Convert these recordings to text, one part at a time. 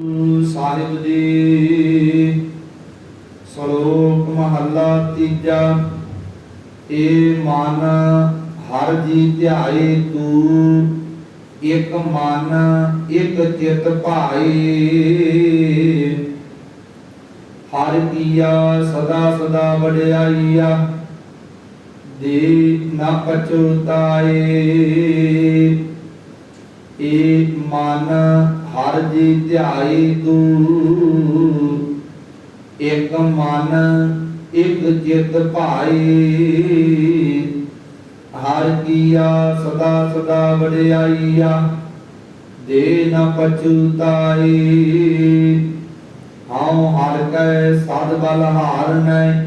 ਸਾਹਿਬ ਜੀ ਸ਼ਲੋਕ ਮਹੱਲਾ ਤੀਜਾ, ਏ ਮਨ ਹਰ ਜੀ ਧਿਆਏ ਤੂੰ, ਇਕ ਮਨ ਇਕ ਚਿਤ ਭਾਈ ਹਰ ਕੀਆ ਸਦਾ ਸਦਾ ਵਡਿਆਈਆ, ਦੇ ਨਾ ਪਛੁਤਾਏ। ਏ ਮਨ ਹਰ ਜੀ ਧਿਆਈ ਤੂੰ। ਇਕ ਮਨ, ਇਕ ਚਿਤ ਭਾਈ। ਹਰ ਕੀਆ ਸਦਾ ਸਦਾ ਵਡਿਆਈਆ, ਦੇ ਨ ਪਛੁਤਾਈ ਹਉ ਹਰ ਕੈ ਸਦ ਬਲ ਹਾਰਨੈ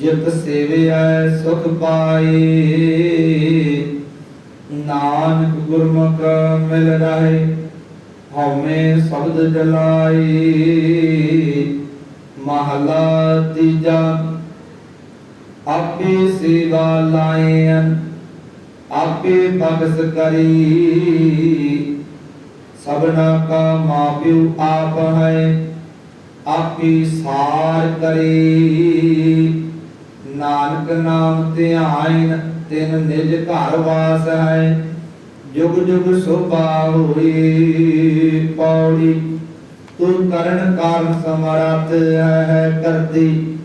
ਜਿਤ ਸੇਵਿਐ ਸੁਖ ਪਾਏ ਨਾਨਕ ਗੁਰਮੁਖ ਮਿਲ ਰਹੇ ਹਉਮੈ ਸ਼ਬਦ ਜਲਾਈ, ਮਹਲਾ ਤੀਜਾ। ਆਪੇ ਸੇਵਾ ਲਾਇਨ ਆਪੇ ਬਖਸ ਕਰੀ। ਸਭਨਾ ਕਾ ਮਾਪਿਉ ਆਪ ਹੈ, ਆਪੀ ਸਾਰ ਕਰੀ। ਨਾਨਕ ਨਾਮ ਧਿਆਇਨ, ਤਿਨ ਨਿਜ ਘਰ ਵਾਸ ਹੈ। ਜੁਗ ਜੁਗ ਸੋਭਾ ਹੋਈ ਪੌੜੀ। ਤੂੰ ਕਰਨ ਕਾਰਨ ਸਮਰੱਥ ਹੈ ਕਰਦੀ।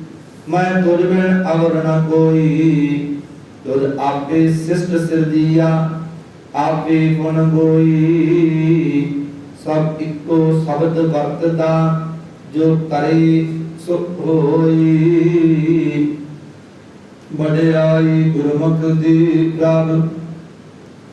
ਮੈਂ ਤੁਝ ਬਿਨ ਅਵਰ ਨ ਕੋਈ। ਤੁਝ ਆਪੇ ਸਿਸ਼ਟ ਸਿਰਜੀਆ ਆਪੇ ਗੁਣ ਗੋਈ। ਸਭ ਇੱਕੋ ਸ਼ਬਦ ਵਰਤਦਾ, ਜੋ ਕਰੇ ਸੁਖ ਹੋਈ। ਵਡਿਆਈ ਗੁਰਮੁਖ ਦੀ ਪ੍ਰਭ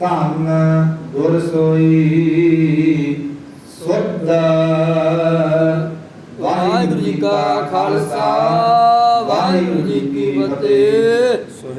ਧੰਨ ਗੁਰ ਸੋਈ ਸੁਧ ਵਾਹਿਗੁਰੂ ਜੀ ਕਾ ਖਾਲਸਾ ਵਾਹਿਗੁਰੂ ਜੀ ਕੀ ਫਤਿਹ।